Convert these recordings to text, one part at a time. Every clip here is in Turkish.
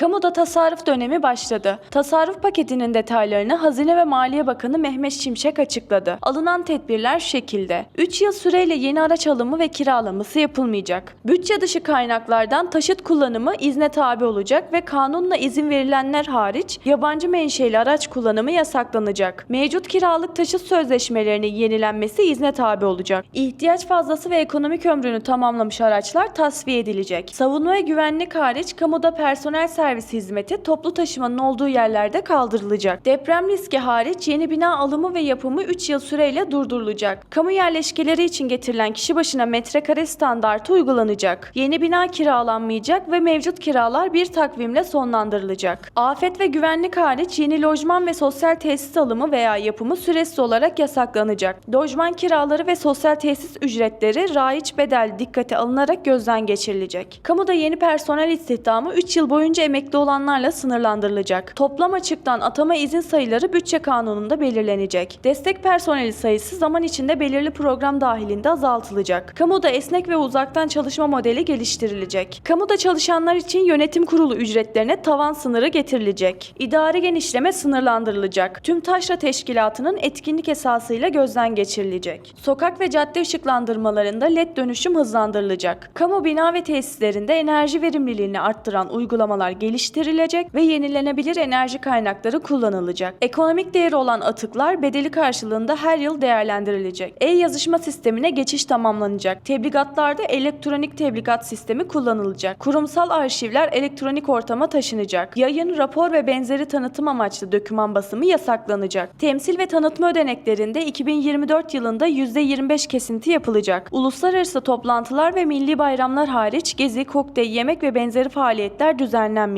Kamuda tasarruf dönemi başladı. Tasarruf paketinin detaylarını Hazine ve Maliye Bakanı Mehmet Şimşek açıkladı. Alınan tedbirler şu şekilde. 3 yıl süreyle yeni araç alımı ve kiralaması yapılmayacak. Bütçe dışı kaynaklardan taşıt kullanımı izne tabi olacak ve kanunla izin verilenler hariç yabancı menşeli araç kullanımı yasaklanacak. Mevcut kiralık taşıt sözleşmelerinin yenilenmesi izne tabi olacak. İhtiyaç fazlası ve ekonomik ömrünü tamamlamış araçlar tasfiye edilecek. Savunma ve güvenlik hariç kamuda personel servis hizmeti toplu taşımanın olduğu yerlerde kaldırılacak. Deprem riski hariç yeni bina alımı ve yapımı 3 yıl süreyle durdurulacak. Kamu yerleşkeleri için getirilen kişi başına metrekare standartı uygulanacak. Yeni bina kiralanmayacak ve mevcut kiralar bir takvimle sonlandırılacak. Afet ve güvenlik hariç yeni lojman ve sosyal tesis alımı veya yapımı süresiz olarak yasaklanacak. Lojman kiraları ve sosyal tesis ücretleri raiç bedel dikkate alınarak gözden geçirilecek. Kamuda yeni personel istihdamı 3 yıl boyunca emekli olanlarla sınırlandırılacak. Toplam açıktan atama izin sayıları bütçe kanununda belirlenecek. Destek personeli sayısı zaman içinde belirli program dahilinde azaltılacak. Kamuda esnek ve uzaktan çalışma modeli geliştirilecek. Kamuda çalışanlar için yönetim kurulu ücretlerine tavan sınırı getirilecek. İdari genişleme sınırlandırılacak. Tüm taşra teşkilatının etkinlik esasıyla gözden geçirilecek. Sokak ve cadde ışıklandırmalarında led dönüşüm hızlandırılacak. Kamu bina ve tesislerinde enerji verimliliğini arttıran uygulamalar geliştirilecek ve yenilenebilir enerji kaynakları kullanılacak. Ekonomik değeri olan atıklar bedeli karşılığında her yıl değerlendirilecek. E-yazışma sistemine geçiş tamamlanacak. Tebligatlarda elektronik tebligat sistemi kullanılacak. Kurumsal arşivler elektronik ortama taşınacak. Yayın, rapor ve benzeri tanıtım amaçlı doküman basımı yasaklanacak. Temsil ve tanıtma ödeneklerinde 2024 yılında %25 kesinti yapılacak. Uluslararası toplantılar ve milli bayramlar hariç gezi, kokteyl, yemek ve benzeri faaliyetler düzenlenmeyecek.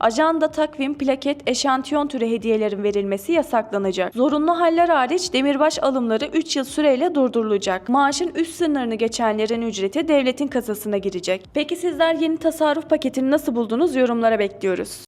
Ajanda, takvim, plaket, eşantiyon türü hediyelerin verilmesi yasaklanacak. Zorunlu haller hariç demirbaş alımları 3 yıl süreyle durdurulacak. Maaşın üst sınırını geçenlerin ücreti devletin kasasına girecek. Peki sizler yeni tasarruf paketini nasıl buldunuz? Yorumlara bekliyoruz.